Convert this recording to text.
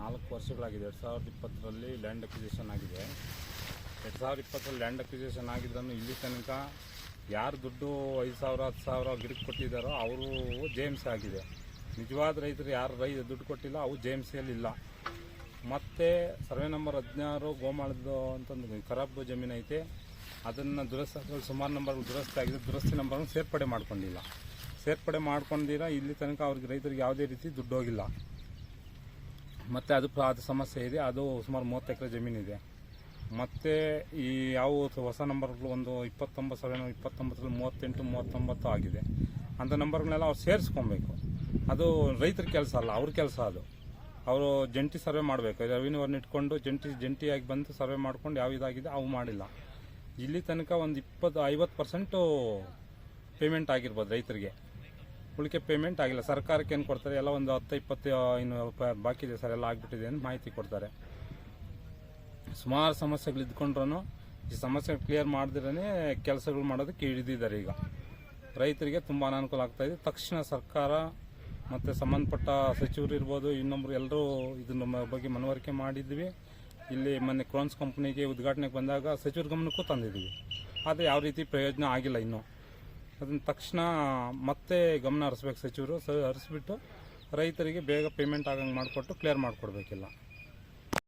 ನಾಲ್ಕು ವರ್ಷಗಳಾಗಿದೆ. ಎರಡು ಸಾವಿರದ ಇಪ್ಪತ್ತರಲ್ಲಿ ಲ್ಯಾಂಡ್ ಅಕ್ವಿಸೇಷನ್ ಆಗಿದೆ. ಎರಡು ಸಾವಿರದ ಇಪ್ಪತ್ತರಲ್ಲಿ ಲ್ಯಾಂಡ್ ಅಕ್ವಿಸೇಷನ್ ಆಗಿದ್ದನ್ನು ಇಲ್ಲಿ ತನಕ ಯಾರು ದುಡ್ಡು ಐದು ಸಾವಿರ, ಹತ್ತು ಸಾವಿರ ಗಿಡಕ್ಕೆ ಕೊಟ್ಟಿದ್ದಾರೋ ಅವರು ಜೆ ಆಗಿದೆ. ನಿಜವಾದ ರೈತರು ಯಾರು ರೈ ದುಡ್ಡು ಕೊಟ್ಟಿಲ್ಲ, ಅವು ಜೆ ಎಂ ಇಲ್ಲ. ಮತ್ತು ಸರ್ವೆ ನಂಬರ್ ಹದಿನಾರು ಗೋಮಾಳದ್ದು ಅಂತಂದು ಖರಾಬ್ ಜಮೀನು ಐತೆ. ಅದನ್ನು ದುರಸ್ತಿ ಸುಮಾರು ನಂಬರ್ ದುರಸ್ತಿ ಆಗಿದೆ. ದುರಸ್ತಿ ನಂಬರ್ನ ಸೇರ್ಪಡೆ ಮಾಡ್ಕೊಂಡಿಲ್ಲ. ಸೇರ್ಪಡೆ ಮಾಡ್ಕೊಂಡಿರ ಇಲ್ಲಿ ತನಕ ಅವ್ರಿಗೆ ರೈತರಿಗೆ ಯಾವುದೇ ರೀತಿ ದುಡ್ಡು ಹೋಗಿಲ್ಲ. ಮತ್ತು ಅದು ಅದು ಸಮಸ್ಯೆ ಇದೆ. ಅದು ಸುಮಾರು ಮೂವತ್ತು ಎಕರೆ ಜಮೀನಿದೆ ಮತ್ತು ಈ ಯಾವ ಹೊಸ ನಂಬರ್ಗಳು ಒಂದು ಇಪ್ಪತ್ತೊಂಬತ್ತು ಸಾವಿರ ಇಪ್ಪತ್ತೊಂಬತ್ತರಲ್ಲಿ ಮೂವತ್ತೆಂಟು, ಮೂವತ್ತೊಂಬತ್ತು ಆಗಿದೆ. ಅಂಥ ನಂಬರ್ಗಳನ್ನೆಲ್ಲ ಅವ್ರು ಸೇರಿಸ್ಕೊಬೇಕು. ಅದು ರೈತರ ಕೆಲಸ ಅಲ್ಲ, ಅವ್ರ ಕೆಲಸ ಅದು. ಅವರು ಜಂಟಿ ಸರ್ವೆ ಮಾಡಬೇಕು. ರೆವಿನ್ಯೂವರ್ನ ಇಟ್ಕೊಂಡು ಜಂಟಿ, ಜಂಟಿಯಾಗಿ ಬಂದು ಸರ್ವೆ ಮಾಡ್ಕೊಂಡು ಯಾವ ಇದಾಗಿದೆ ಅವು ಮಾಡಿಲ್ಲ. ಇಲ್ಲಿ ತನಕ ಒಂದು ಇಪ್ಪತ್ತು, ಐವತ್ತು ಪರ್ಸೆಂಟು ಪೇಮೆಂಟ್ ಆಗಿರ್ಬೋದು ರೈತರಿಗೆ. ಉಳಿಕೆ ಪೇಮೆಂಟ್ ಆಗಿಲ್ಲ. ಸರ್ಕಾರಕ್ಕೆ ಏನು ಕೊಡ್ತಾರೆ? ಎಲ್ಲ ಒಂದು ಹತ್ತು, ಇಪ್ಪತ್ತು ಇನ್ನೂರು ರೂಪಾಯಿ ಬಾಕಿ ಇದೆ ಸರ್. ಎಲ್ಲ ಆಗಿಬಿಟ್ಟಿದೆ ಅಂತ ಮಾಹಿತಿ ಕೊಡ್ತಾರೆ. ಸುಮಾರು ಸಮಸ್ಯೆಗಳು ಇದ್ಕೊಂಡ್ರೂ ಈ ಸಮಸ್ಯೆ ಕ್ಲಿಯರ್ ಮಾಡಿದ್ರೇ ಕೆಲಸಗಳು ಮಾಡೋದಕ್ಕೆ ಹಿಡಿದಿದ್ದಾರೆ ಈಗ. ರೈತರಿಗೆ ತುಂಬ ಅನಾನುಕೂಲ ಆಗ್ತಾ ಇದೆ. ತಕ್ಷಣ ಸರ್ಕಾರ ಮತ್ತು ಸಂಬಂಧಪಟ್ಟ ಸಚಿವರು ಇರ್ಬೋದು, ಇನ್ನೊಬ್ರು ಎಲ್ಲರೂ ಇದನ್ನ ಬಗ್ಗೆ ಮನವರಿಕೆ ಮಾಡಿದ್ವಿ. ಇಲ್ಲಿ ಮೊನ್ನೆ ಕ್ರೋನ್ಸ್ ಕಂಪ್ನಿಗೆ ಉದ್ಘಾಟನೆಗೆ ಬಂದಾಗ ಸಚಿವರ ಗಮನಕ್ಕೂ ತಂದಿದ್ದೀವಿ ಆದರೆ ಯಾವ ರೀತಿ ಪ್ರಯೋಜನ ಆಗಿಲ್ಲ ಇನ್ನೂ. ಅದನ್ನ ತಕ್ಷಣ ಮತ್ತೆ ಗಮನ ಹರಿಸ್ಬೇಕು ಸಚಿವರು. ಸ ಹರಿಸ್ಬಿಟ್ಟು ರೈತರಿಗೆ ಬೇಗ ಪೇಮೆಂಟ್ ಆಗಂಗೆ ಮಾಡಿಕೊಟ್ಟು ಕ್ಲಿಯರ್ ಮಾಡಿಕೊಡ್ಬೇಕಿಲ್ಲ.